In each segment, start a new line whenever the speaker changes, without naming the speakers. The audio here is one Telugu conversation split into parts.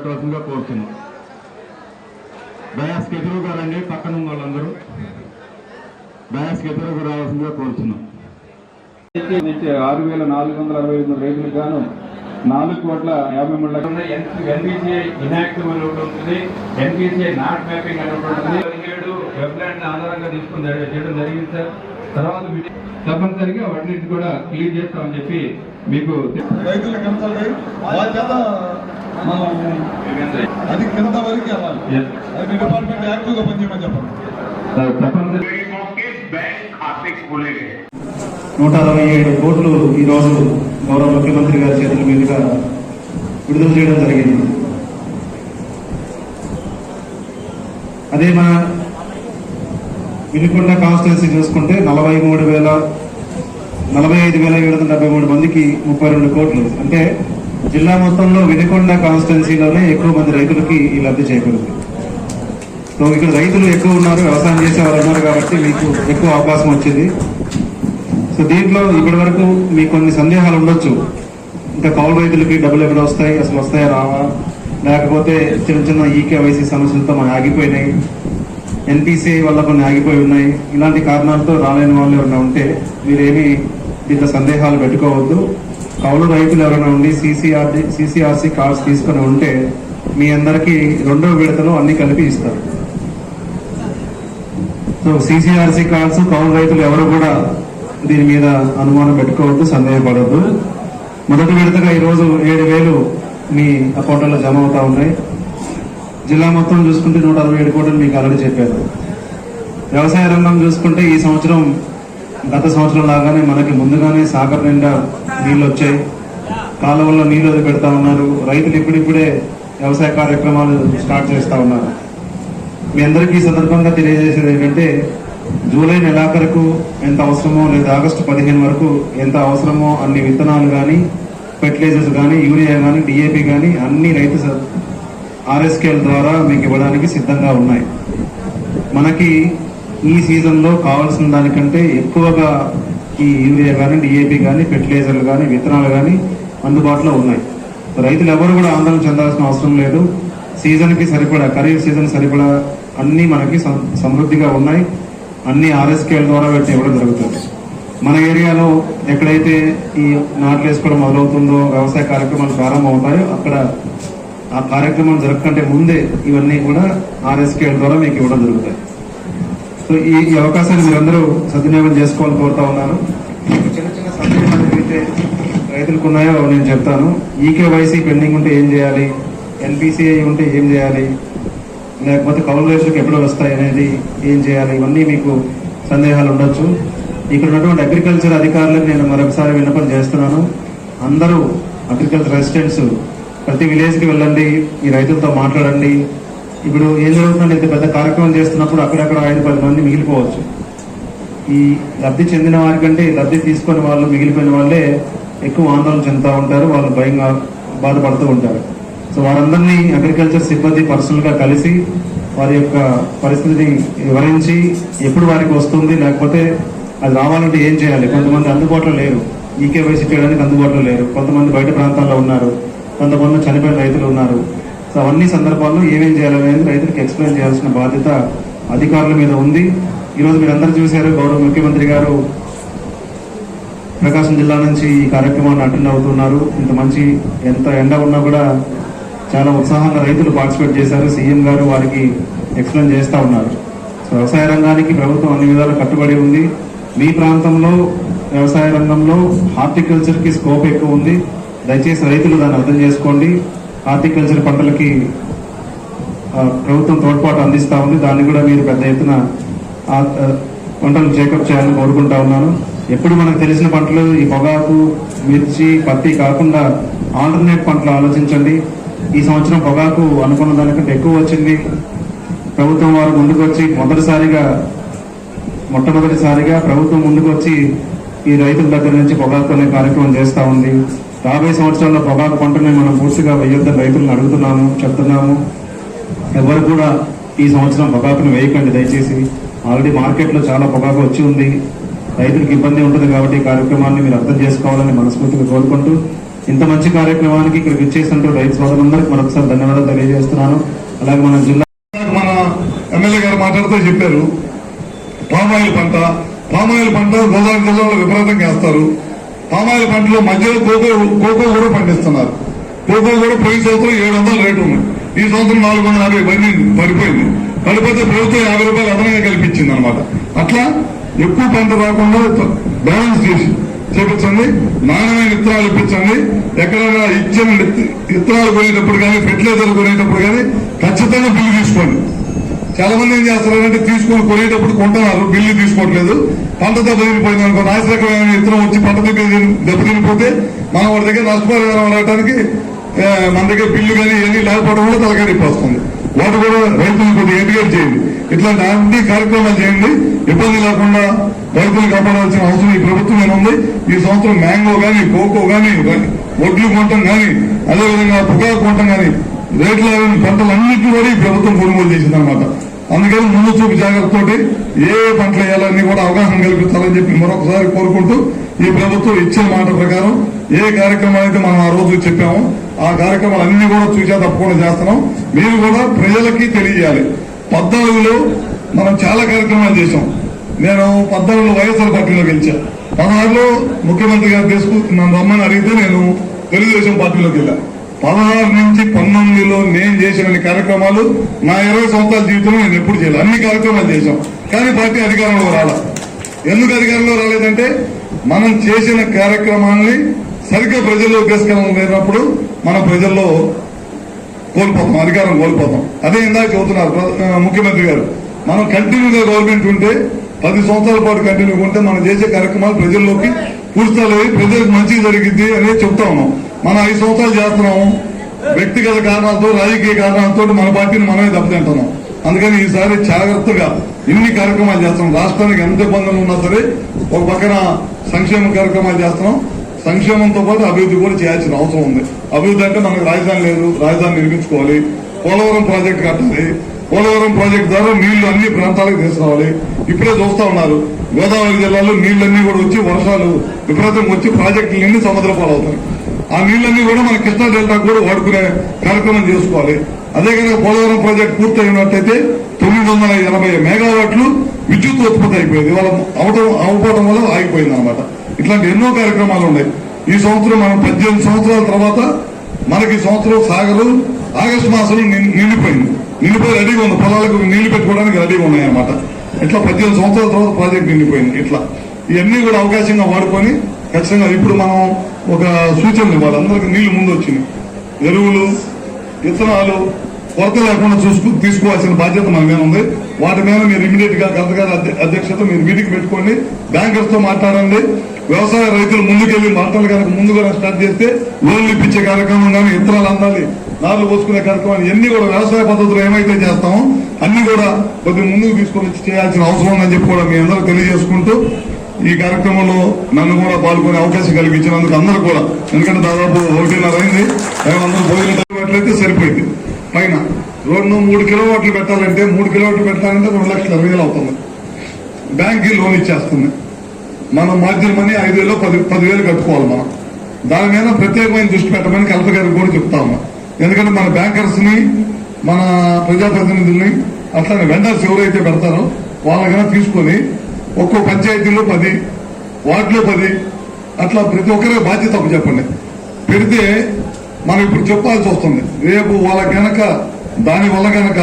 పెట్టవలసిందిగా కోరుతున్నాం. బయాస్కి ఎదురుగా రండి పక్కన ఉన్న వాళ్ళందరూ. బయాస్కి ఎదురుగా రావాల్సిందిగా కోరుతున్నాం.
ఆరు వేల నాలుగు వందల అరవై ఎనిమిది రైతులకు గాను నాలుగు కోట్ల యాభై మూడు లక్షల
ఎన్పిసిఐ ఇనాక్టివ్ అని ఒకటి ఉంటుంది. ఎన్పిసిఐ నాట్ మ్యాపింగ్ అని ఉంటుంది. పదిహేడు వెబ్లాండ్ ఆధారంగా తీసుకుని చేయడం జరిగింది సార్. తర్వాత తప్పనిసరిగా వాటిని కూడా క్లియర్ చేస్తామని చెప్పి మీకు
రైతులు వాళ్ళ చేత అది కింద వరకు వెళ్ళాలి.
Yes.
అది మీ డిపార్ట్మెంట్ యాక్టివ్గా పనిచేయమని చెప్పండి.
తప్పనిసరి
నూట అరవై ఏడు కోట్లు ఈరోజు గౌరవ ముఖ్యమంత్రి గారి చేతుల మీదుగా విడుదల చేయడం జరిగింది. అదే మన వినుకొండ కాన్స్టిట్యున్సీ చూసుకుంటే నలభై మూడు వేల నలభై ఐదు వేల ఏడు వందల డెబ్బై మూడు మందికి ముప్పై రెండు కోట్లు. అంటే జిల్లా మొత్తంలో వినుకొండ కాన్స్టిట్యున్సీలోనే ఎక్కువ మంది రైతులకి ఈ లబ్ధి చేకూరింది. సో ఇక్కడ రైతులు ఎక్కువ ఉన్నారు వ్యవసాయం చేసే వాళ్ళు ఉన్నారు కాబట్టి మీకు ఎక్కువ అవకాశం వచ్చింది. సో దీంట్లో ఇప్పటి వరకు మీకు కొన్ని సందేహాలు ఉండొచ్చు. ఇంకా కౌలు రైతులకి డబ్బులు ఎక్కడ వస్తాయి అసలు వస్తాయా రావా? లేకపోతే చిన్న చిన్న ఈకేవైసీ సమస్యలతో మనం ఆగిపోయినాయి. ఎన్పిసిఐ వల్ల కొన్ని ఆగిపోయి ఉన్నాయి. ఇలాంటి కారణాలతో రాలేని వాళ్ళు ఎవరైనా ఉంటే మీరేమి దీంట్లో సందేహాలు పెట్టుకోవద్దు. కౌలు రైతులు ఎవరైనా ఉండి సిసిఆర్డి సిసిఆర్సి కార్డ్స్ తీసుకుని ఉంటే మీ అందరికీ రెండో విడతలో అన్ని కలిపి ఇస్తారు. సో సిసిఆర్సి కార్డ్స్ కౌలు రైతులు ఎవరు కూడా దీని మీద అనుమానం పెట్టుకోవద్దు సందేహపడద్దు. మొదటి విడతగా ఈరోజు ఏడు వేలు మీ అకౌంట్లలో జమ అవుతా ఉన్నాయి. జిల్లా మొత్తం చూసుకుంటే నూట అరవై ఏడు కోట్లు మీకు ఆల్రెడీ చెప్పారు. వ్యవసాయ రంగం చూసుకుంటే ఈ సంవత్సరం గత సంవత్సరం లాగానే మనకి ముందుగానే సాగర్ నిండా నీళ్ళు వచ్చాయి. కాలువల్లో నీళ్ళు అది పెడతా ఉన్నారు. రైతులు ఇప్పుడిప్పుడే వ్యవసాయ కార్యక్రమాలు స్టార్ట్ చేస్తా ఉన్నారు. మీ అందరికీ ఈ సందర్భంగా తెలియజేసేది ఏంటంటే జూలై నెలాఖరుకు ఎంత అవసరమో లేదా ఆగస్టు పదిహేను వరకు ఎంత అవసరమో అన్ని విత్తనాలు కానీ ఫెర్టిలైజర్స్ కానీ యూరియా కానీ డిఏపి కానీ అన్ని రైతు ఆర్ఎస్కేల్ ద్వారా మీకు ఇవ్వడానికి సిద్ధంగా ఉన్నాయి. మనకి ఈ సీజన్లో కావాల్సిన దానికంటే ఎక్కువగా ఈ యూరియా కానీ డిఏపి కానీ ఫెర్టిలైజర్లు కానీ విత్తనాలు కానీ అందుబాటులో ఉన్నాయి. రైతులు ఎవరు కూడా ఆందోళన చెందాల్సిన అవసరం లేదు. సీజన్కి సరిపడా ఖరీఫ్ సీజన్ సరిపడా అన్నీ మనకి సం- సమృద్ధిగా ఉన్నాయి. అన్ని ఆర్ఎస్కేల ద్వారా వీటిని ఇవ్వడం జరుగుతుంది. మన ఏరియాలో ఎక్కడైతే ఈ నాట్లు వేసుకోవడం మొదలవుతుందో వ్యవసాయ కార్యక్రమాలు ప్రారంభం అవుతాయో అక్కడ ఆ కార్యక్రమం జరగకంటే ముందే ఇవన్నీ కూడా ఆర్ఎస్కేల ద్వారా మీకు ఇవ్వడం జరుగుతాయి. సో ఈ ఈ అవకాశాన్ని మీరందరూ సద్వినియోగం చేసుకోవాలని కోరుతా ఉన్నాను. చిన్న చిన్న సందేహాలు అయితే రైతులకు ఉన్నాయో నేను చెప్తాను. ఈకేవైసీ పెండింగ్ ఉంటే ఏం చేయాలి? ఎన్పిసిఐ ఉంటే ఏం చేయాలి? లేకపోతే కౌలు ఎప్పుడు వస్తాయి అనేది ఏం చేయాలి? ఇవన్నీ మీకు సందేహాలు ఉండొచ్చు. ఇక్కడ ఉన్నటువంటి అగ్రికల్చర్ అధికారులకు నేను మరొకసారి విన్నపం చేస్తున్నాను. అందరూ అగ్రికల్చర్ రెసిడెంట్స్ ప్రతి విలేజ్కి వెళ్ళండి ఈ రైతులతో మాట్లాడండి. ఇప్పుడు ఏం జరుగుతుందంటే ఇంత పెద్ద కార్యక్రమం చేస్తున్నప్పుడు అక్కడక్కడ ఐదు పది మంది మిగిలిపోవచ్చు. ఈ లబ్ధి చెందిన వారికంటే లబ్ధి తీసుకొని వాళ్ళు మిగిలిపోయిన వాళ్ళే ఎక్కువ ఆందోళన చెందుతూ ఉంటారు వాళ్ళు భయంగా బాధపడుతూ ఉంటారు. సో వారందరినీ అగ్రికల్చర్ సిబ్బంది పర్సనల్గా కలిసి వారి యొక్క పరిస్థితిని వివరించి ఎప్పుడు వారికి వస్తుంది లేకపోతే అది రావాలంటే ఏం చేయాలి? కొంతమంది అందుబాటులో లేరు. ఈకేవైసీ చేయడానికి అందుబాటులో లేరు. కొంతమంది బయట ప్రాంతాల్లో ఉన్నారు. కొంతమంది చనిపోయిన రైతులు ఉన్నారు. సో అవన్నీ సందర్భాల్లో ఏమేం చేయాలనేది రైతులకు ఎక్స్ప్లెయిన్ చేయాల్సిన బాధ్యత అధికారుల మీద ఉంది. ఈరోజు మీరందరూ చూశారు గౌరవ ముఖ్యమంత్రి గారు ప్రకాశం జిల్లా నుంచి ఈ కార్యక్రమాన్ని అటెండ్ అవుతున్నారు. ఇంత మంచి ఎంత ఎండ ఉన్నా కూడా చాలా ఉత్సాహంగా రైతులు పార్టిసిపేట్ చేశారు. సీఎం గారు వారికి ఎక్స్ప్లెయిన్ చేస్తూ ఉన్నారు. సో వ్యవసాయ రంగానికి ప్రభుత్వం అన్ని విధాలు కట్టుబడి ఉంది. మీ ప్రాంతంలో వ్యవసాయ రంగంలో హార్టికల్చర్కి స్కోప్ ఎక్కువ ఉంది. దయచేసి రైతులు దాన్ని అర్థం చేసుకోండి. హార్టికల్చర్ పంటలకి ప్రభుత్వం తోడ్పాటు అందిస్తూ ఉంది. దాన్ని కూడా మీరు పెద్ద ఎత్తున పంటలు చేకప్ చేయాలని కోరుకుంటా ఉన్నాను. ఎప్పుడు మనకు తెలిసిన పంటలు ఈ పొగాకు మిర్చి పత్తి కాకుండా ఆల్టర్నేట్ పంటలు ఆలోచించండి. ఈ సంవత్సరం పొగాకు అనుకున్న దానికంటే ఎక్కువ వచ్చింది. ప్రభుత్వం వారు ముందుకు వచ్చి మొదటిసారిగా మొట్టమొదటిసారిగా ప్రభుత్వం ముందుకు వచ్చి ఈ రైతుల దగ్గర నుంచి పొగాకు అనే కార్యక్రమం చేస్తూ ఉంది. రాబోయే సంవత్సరాల్లో పొగాకు పంటని మనం పూర్తిగా వేయొద్దని రైతులను అడుగుతున్నాము చెప్తున్నాము. ఎవరు కూడా ఈ సంవత్సరం పొగాకును వేయకండి దయచేసి. ఆల్రెడీ మార్కెట్లో చాలా పొగాకు వచ్చి ఉంది. రైతులకు ఇబ్బంది ఉంటుంది కాబట్టి ఈ కార్యక్రమాన్ని మీరు అర్థం చేసుకోవాలని మనస్ఫూర్తిగా కోరుకుంటూ ఇంత మంచి కార్యక్రమానికి ఇక్కడికి ఇచ్చేసినట్టు రైతు సోదరులందరికీ మరొకసారి ధన్యవాదాలు తెలియజేస్తున్నాను. అలాగే మన జిల్లా
మన ఎమ్మెల్యే గారు మాట్లాడుతూ చెప్పారు పామాయిల్ పంట పామాయిల్ పంట గోదావరి జిల్లాలో విపరీతంగా వేస్తారు. పామాయిల్ పంటలో మధ్యలో కోకో కోకో కూడా పండిస్తున్నారు. కోకో కూడా ప్రతి సంవత్సరం ఏడు వందల రేటు ఉంది ఈ సంవత్సరం నాలుగు వందల యాభై పడింది పడిపోయింది. పడిపోతే ప్రభుత్వం యాభై రూపాయలు అదనంగా కల్పించింది అనమాట అట్లా ఎక్కువ పంట రాకుండా బ్యాలెన్స్ చేసి చేపించండి. నాణ్యమైన విత్తనాలు ఇప్పించండి. ఎక్కడైనా ఇచ్చిన విత్తనాలు కొనేటప్పుడు కానీ ఫెర్టిలైజర్ కొనేటప్పుడు కానీ ఖచ్చితంగా బిల్లు తీసుకోండి. చాలా మంది ఏం చేస్తారంటే తీసుకొని కొనేటప్పుడు కొంటున్నారు బిల్లు తీసుకోవట్లేదు. పంట దెబ్బతినిపోయింది అనుకో నాశరకమైన ఇతరం వచ్చి పంట దెబ్బ దెబ్బతినిపోతే మనం వాడి దగ్గర నష్టపరిహారం రావడానికి మన దగ్గర బిల్లు కానీ ఇవన్నీ లేకపోవడం కూడా తలకాడికి వాటి కూడా రైతులు కొద్దిగా ఎడ్యుకేట్ చేయండి. ఇట్లాంటి అన్ని కార్యక్రమాలు చేయండి. ఇబ్బంది లేకుండా రైతులు కాపాడాల్సిన అవసరం ఈ ప్రభుత్వం ఉంది. ఈ సంవత్సరం మ్యాంగో కానీ కోకో కానీ వడ్లు కొనటం కానీ అదేవిధంగా పొగాకు కొనటం కానీ రేట్లు పంటలు అన్నింటినీ కూడా ఈ ప్రభుత్వం కొనుగోలు చేసింది అనమాట అందుకని ముందు చూపు జాగ్రత్తతోటి ఏ పంటలు వేయాలన్నీ కూడా అవగాహన కల్పించాలని చెప్పి మరొకసారి కోరుకుంటూ ఈ ప్రభుత్వం ఇచ్చిన మాట ప్రకారం ఏ కార్యక్రమాలు అయితే మనం ఆ రోజు చెప్పామో ఆ కార్యక్రమాలన్నీ కూడా చూసా తప్పకుండా చేస్తున్నాం. మీరు కూడా ప్రజలకి తెలియజేయాలి. పద్నాలుగులో మనం చాలా కార్యక్రమాలు చేశాం. నేను పద్నాలుగులో వైఎస్ఆర్ పార్టీలో గెలిచా. పదహారులో ముఖ్యమంత్రి గారు తీసుకు నన్ను రమ్మని అడిగితే నేను తెలుగుదేశం పార్టీలోకి వెళ్ళా. పదహారు నుంచి పంతొమ్మిదిలో నేను చేసిన కార్యక్రమాలు నా ఇరవై సంవత్సరాల జీవితంలో నేను ఎప్పుడు చేయలేదు అన్ని కార్యక్రమాలు చేశాం. కానీ పార్టీ అధికారంలో రాల. ఎందుకు అధికారంలో రాలేదంటే మనం చేసిన కార్యక్రమాల్ని సరిగ్గా ప్రజల్లో ఉపయోగకరం లేనప్పుడు మన ప్రజల్లో కోల్పోతాం అధికారం కోల్పోతాం. అదే ఇందాక చెబుతున్నారు ముఖ్యమంత్రి గారు. మనం కంటిన్యూగా గవర్నమెంట్ ఉంటే పది సంవత్సరాల పాటు కంటిన్యూ ఉంటే మనం చేసే కార్యక్రమాలు ప్రజల్లోకి పూర్తలవి ప్రజలకు మంచి జరిగింది అనేది చెప్తా ఉన్నాం. మనం ఐదు సంవత్సరాలు చేస్తున్నాము. వ్యక్తిగత కారణాలతో రాజకీయ కారణాలతో మన పార్టీని మనమే దెబ్బతింటున్నాం. అందుకని ఈసారి జాగ్రత్తగా ఇన్ని కార్యక్రమాలు చేస్తున్నాం. రాష్ట్రానికి ఎంత ఇబ్బందులు ఉన్నా సరే ఒక పక్కన సంక్షేమ కార్యక్రమాలు చేస్తున్నాం. సంక్షేమంతో పాటు అభివృద్ధి కూడా చేయాల్సిన అవసరం ఉంది. అభివృద్ధి అంటే మనకు రాజధాని లేదు రాజధాని నిర్మించుకోవాలి పోలవరం ప్రాజెక్ట్ కట్టాలి పోలవరం ప్రాజెక్ట్ ద్వారా నీళ్ళు అన్ని ప్రాంతాలకు తీసుకురావాలి. ఇప్పుడే చూస్తా ఉన్నారు. గోదావరి జిల్లాలో నీళ్ళన్నీ కూడా వచ్చి వర్షాలు విపరీతంగా వచ్చి ప్రాజెక్టులు నిండి సముద్ర పాలవుతాయి ఆ నీళ్ళన్నీ కూడా మన కృష్ణా డెల్టా కూడా వాడుకునే కార్యక్రమం చేసుకోవాలి. అదే కనుక పోలవరం ప్రాజెక్ట్ పూర్తయినట్టయితే తొమ్మిది వందల ఎనభై మెగావాట్లు విద్యుత్ ఉత్పత్తి అయిపోయింది. ఇవాళ అవటం అవ్వడం వల్ల ఆగిపోయింది అనమాట ఇట్లాంటి ఎన్నో కార్యక్రమాలు ఉన్నాయి. ఈ సంవత్సరం మనం పద్దెనిమిది సంవత్సరాల తర్వాత మనకి ఈ సంవత్సరం సాగరు ఆగస్టు మాసంలో నిండిపోయింది. నిండిపోయి రెడీగా ఉంది. పొలాలకు నీళ్ళు పెట్టుకోవడానికి రెడీగా ఉన్నాయన్నమాట. ఇట్లా పద్దెనిమిది సంవత్సరాల తర్వాత ప్రాజెక్ట్ నిండిపోయింది. ఇట్లా. ఇవన్నీ కూడా అవకాశంగా వాడుకొని ఖచ్చితంగా ఇప్పుడు మనం ఒక సూచనలు ఇవ్వాలి. అందరికి నీళ్ళు ముందు వచ్చినాయి. ఎరువులు విత్తనాలు కొరత లేకుండా చూసుకు తీసుకోవాల్సిన బాధ్యత మన మీద ఉంది. వాటి మీద మీరు ఇమీడియట్గా కలెక్టర్ గారి అధ్య- అధ్యక్షత మీరు మీటింగ్ పెట్టుకోండి. బ్యాంకర్స్తో మాట్లాడండి. వ్యవసాయ రైతులు ముందుకెళ్ళి మాటలు కనుక ముందుగా స్టార్ట్ చేస్తే లోన్లు ఇప్పించే కార్యక్రమం కానీ విత్తనాలు అందాలి నాలుగు పోసుకునే కార్యక్రమాలు ఇవన్నీ కూడా వ్యవసాయ పద్ధతులు ఏమైతే చేస్తామో అన్ని కూడా కొద్దిగా ముందుకు తీసుకొని చేయాల్సిన అవసరం ఉందని చెప్పి కూడా మీ అందరూ తెలియజేసుకుంటూ ఈ కార్యక్రమంలో నన్ను కూడా పాల్గొనే అవకాశం కల్పించినందుకు అందరూ కూడా. ఎందుకంటే దాదాపు ఒకటిన్నర అయింది. అందరూ భోజనం సరిపోయింది. పైన రెండు మూడు కిలోవాట్లు పెట్టాలంటే మూడు కిలోవాట్లు పెట్టాలంటే రెండు లక్షల ఇరవై వేలు అవుతుంది. బ్యాంక్కి లోన్ ఇచ్చేస్తుంది. మనం మార్జిన్ మనీ ఐదు వేలు పది పదివేలు కట్టుకోవాలి మనం. దాని మీద ప్రత్యేకమైన దృష్టి పెట్టమని కలెక్టర్ గారికి కూడా చెప్తా ఎందుకంటే మన బ్యాంకర్స్ని మన ప్రజాప్రతినిధుల్ని అట్లానే వెండర్స్ ఎవరైతే పెడతారో వాళ్ళకైనా తీసుకొని ఒక్కో పంచాయతీలో పది వార్డులో పది అట్లా ప్రతి ఒక్కరే బాధ్యత చెప్పండి. పెడితే మనం ఇప్పుడు చెప్పాల్సి వస్తుంది. రేపు వాళ్ళ కనుక దాని వల్ల కనుక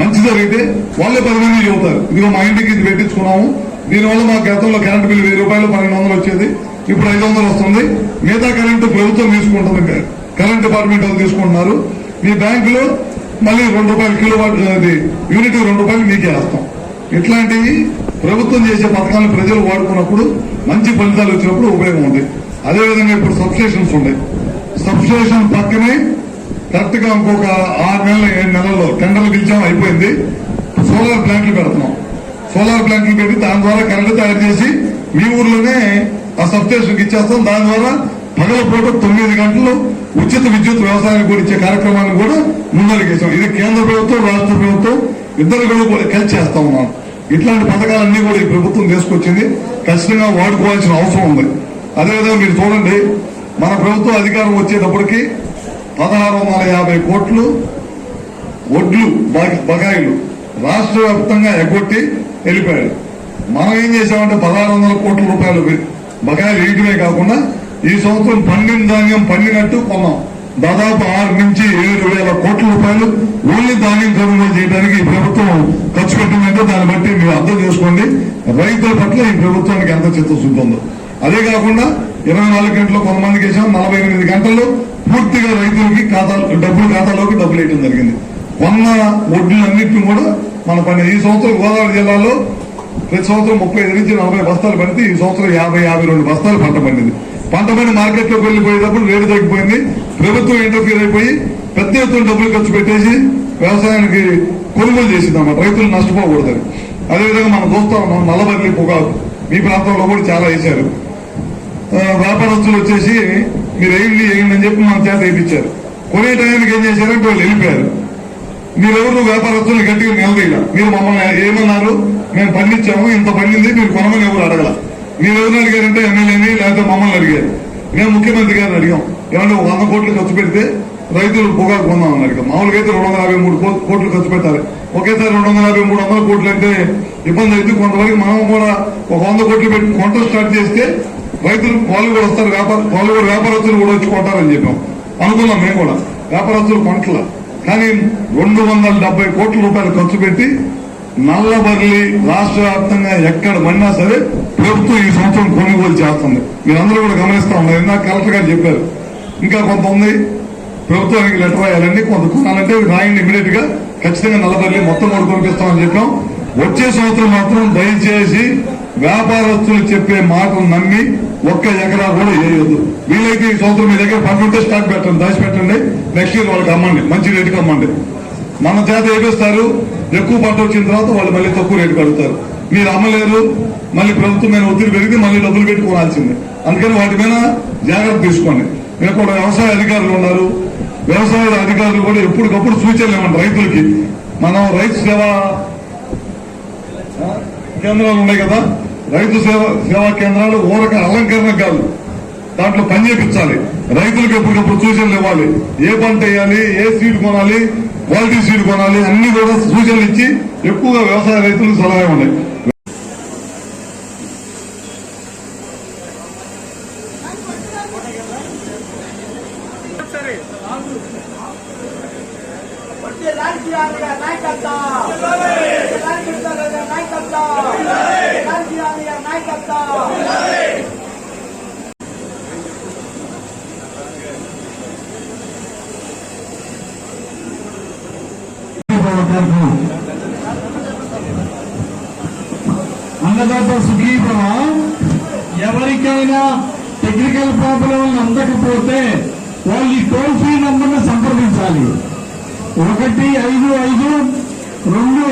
మంచి జరిగితే వాళ్ళే పది మంది చెబుతారు. ఇదిగో మా ఇంటికి ఇది పెట్టించుకున్నాము. దీనివల్ల మా గతంలో కరెంటు బిల్లు వెయ్యి రూపాయలు పన్నెండు వందలు వచ్చేది. ఇప్పుడు ఐదు వందలు వస్తుంది. మిగతా కరెంటు ప్రభుత్వం తీసుకుంటుంది కరెంట్ డిపార్ట్మెంట్ వాళ్ళు తీసుకుంటున్నారు. మీ బ్యాంకులో మళ్ళీ రెండు రూపాయలు కిలో వాట్ అది యూనిట్ రెండు రూపాయలు మీకే వేస్తాం. ఇట్లాంటివి ప్రభుత్వం చేసే పథకాలను ప్రజలు వాడుకున్నప్పుడు మంచి ఫలితాలు వచ్చినప్పుడు ఉపయోగం ఉంది. అదేవిధంగా ఇప్పుడు సబ్స్టేషన్స్ ఉన్నాయి సబ్స్టేషన్ పక్కనే కరెక్ట్గా ఇంకొక ఆరు నెలల ఏడు నెలల్లో టెండర్లు పిలిచాం అయిపోయింది. సోలార్ ప్లాంట్లు పెడుతున్నాం. సోలార్ ప్లాంట్లు పెట్టి దాని ద్వారా కరెంట్ తయారు చేసి మీ ఊర్లోనే ఆ సబ్స్టేషన్కి ఇచ్చేస్తాం. దాని ద్వారా పగల పూట తొమ్మిది గంటలు ఉచిత విద్యుత్ వ్యవసాయానికి కూడా ఇచ్చే కార్యక్రమాన్ని కూడా ముందరికేసాం ఇది కేంద్ర ప్రభుత్వం రాష్ట్ర ప్రభుత్వం ఇద్దరు కూడా కలిసి చేస్తా ఉన్నాం. ఇట్లాంటి పథకాలన్నీ కూడా ఈ ప్రభుత్వం తీసుకొచ్చింది. ఖచ్చితంగా వాడుకోవాల్సిన అవసరం ఉంది. అదేవిధంగా మీరు చూడండి మన ప్రభుత్వం అధికారం వచ్చేటప్పటికి పదహారు వందల యాభై కోట్లు వడ్లు బకాయిలు రాష్ట్ర వ్యాప్తంగా ఎగ్గొట్టి వెళ్ళిపోయాడు మనం ఏం చేసామంటే పదహారు వందల కోట్ల రూపాయలు బకాయిలు వేయటమే కాకుండా ఈ సంవత్సరం పండిన ధాన్యం పండినట్టు కొన్నాం. దాదాపు ఆరు నుంచి ఏడు వేల కోట్ల రూపాయలు ఓన్లీ ధాన్యం కొనుగోలు చేయడానికి ఈ ప్రభుత్వం ఖర్చు పెట్టిందంటే దాన్ని బట్టి మీరు అర్థం చేసుకోండి. రైతుల పట్ల ఈ ప్రభుత్వానికి ఎంత చిత్తశుద్ధి ఉందో అదే కాకుండా ఇరవై నాలుగు గంటలు కొంతమందికి వేసాం నలభై ఎనిమిది గంటల్లో పూర్తిగా రైతులకి ఖాతా డబ్బులు ఖాతాలోకి డబ్బులు వేయడం జరిగింది. కొన్న వడ్లన్నింటినీ కూడా మన పని ఈ సంవత్సరం గోదావరి జిల్లాలో ప్రతి సంవత్సరం ముప్పై ఐదు నుంచి నలభై బస్తాలు పడితే ఈ సంవత్సరం యాభై యాభై రెండు బస్తాలు పంట పండింది. పంట పండి మార్కెట్లోకి వెళ్ళిపోయేటప్పుడు రేటు తగ్గిపోయింది. ప్రభుత్వం ఇంటర్ఫీర్ అయిపోయి పెద్ద ఎత్తున డబ్బులు ఖర్చు పెట్టేసి వ్యవసాయానికి కొనుగోలు చేసింది అన్నమాట రైతులు నష్టపోకూడదని. అదేవిధంగా మనం చూస్తా ఉన్నాం నల్లబల్లి పొగాకు మీ ప్రాంతంలో కూడా చాలా వేశారు. వ్యాపారస్తులు వచ్చేసి మీరు వేయండి వేయండి అని చెప్పి మన చేత వేయించారు కొనే టైంకి ఏం చేశారంటే వాళ్ళు వెళ్ళిపోయారు. మీరెవరు? వ్యాపారస్తులు గట్టిగా నిలదీయాల మీరు మమ్మల్ని ఏమన్నారు? మేము పండించాము. ఇంత పండింది మీరు కొనమని ఎవరు అడగల. మీరు ఎవరు అడిగారంటే ఎమ్మెల్యేని లేకపోతే మమ్మల్ని అడిగారు. మేము ముఖ్యమంత్రి గారిని అడిగాం. ఏమంటే ఒక వంద కోట్లు ఖర్చు పెడితే రైతులు పొగాకు కొందామని అడిగాం. మామూలుగా అయితే రెండు వందల యాభై మూడు కోట్లు ఖర్చు పెట్టాలి. ఒకేసారి రెండు వందల యాభై మూడు వందల కోట్లు అంటే ఇబ్బంది అయితే కొంతవరకు మనం కూడా ఒక వంద కోట్లు పెట్టి కొంట స్టార్ట్ చేస్తే రైతులు వాళ్ళు కూడా వస్తారు వ్యాపార వాళ్ళు కూడా వ్యాపారస్తులు కూడా వచ్చి కొంటారని చెప్పాం. అనుకున్నాం మేము కూడా. వ్యాపారస్తులు కొంటల కానీ రెండు వందల డెబ్బై కోట్ల రూపాయలు ఖర్చు పెట్టి నల్లబర్లి రాష్ట్ర వ్యాప్తంగా ఎక్కడ పడినా సరే ప్రభుత్వం ఈ సంవత్సరం కొనుగోలు చేస్తుంది. మీరందరూ కూడా గమనిస్తా ఉన్నారు. ఇందాక కలెక్టర్ గారు చెప్పారు. ఇంకా కొంత ఉంది. ప్రభుత్వానికి లెటర్ రాయాలండి. కొంత కొనాలంటే రాయండి ఇమీడియట్గా ఖచ్చితంగా నల్లబర్లి మొత్తం కూడా కొనిపిస్తామని చెప్పాం. వచ్చే సంవత్సరం మాత్రం దయచేసి వ్యాపారస్తులు చెప్పే మాటలు నమ్మి ఒక్క ఎకరా కూడా వేయొద్దు. వీలైతే ఈ సంవత్సరం మీ దగ్గర పంట ఉంటే స్టాక్ పెట్టండి దాచి పెట్టండి నెక్స్ట్ ఇయర్ వాళ్ళకి అమ్మండి. మంచి రేటుకి అమ్మండి. మన చేత ఏపిస్తారు. ఎక్కువ పంట వచ్చిన తర్వాత వాళ్ళు మళ్ళీ తక్కువ రేటు అడుగుతారు. మీరు అమ్మలేరు మళ్ళీ ప్రభుత్వం మీద ఒత్తిడి పెరిగితే మళ్ళీ డబ్బులు పెట్టుకోవాల్సిందే. అందుకని వాటి మీద జాగ్రత్త తీసుకోండి. మీరు కూడా వ్యవసాయ అధికారులు ఉన్నారు. వ్యవసాయ అధికారులు కూడా ఎప్పటికప్పుడు సూచనలు ఇవ్వండి రైతులకి. మనం రైతు సేవా కేంద్రాలు ఉన్నాయి కదా? రైతు సేవ సేవా కేంద్రాలు ఊరక అలంకరణ కాదు. దాంట్లో పని చేపించాలి. రైతులకు ఎప్పటికప్పుడు సూచనలు ఇవ్వాలి. ఏ పంట వేయాలి ఏ సీడ్ కొనాలి క్వాలిటీ సీడ్ కొనాలి అన్ని కూడా సూచనలు ఇచ్చి ఎక్కువగా వ్యవసాయ రైతులకు సలహా
ఉన్నాయి లోపల వాళ్ళు అందకపోతే వాళ్ళు ఈ టోల్ ఫ్రీ నంబర్ను సంప్రదించాలి. ఒకటి ఐదు ఐదు రెండు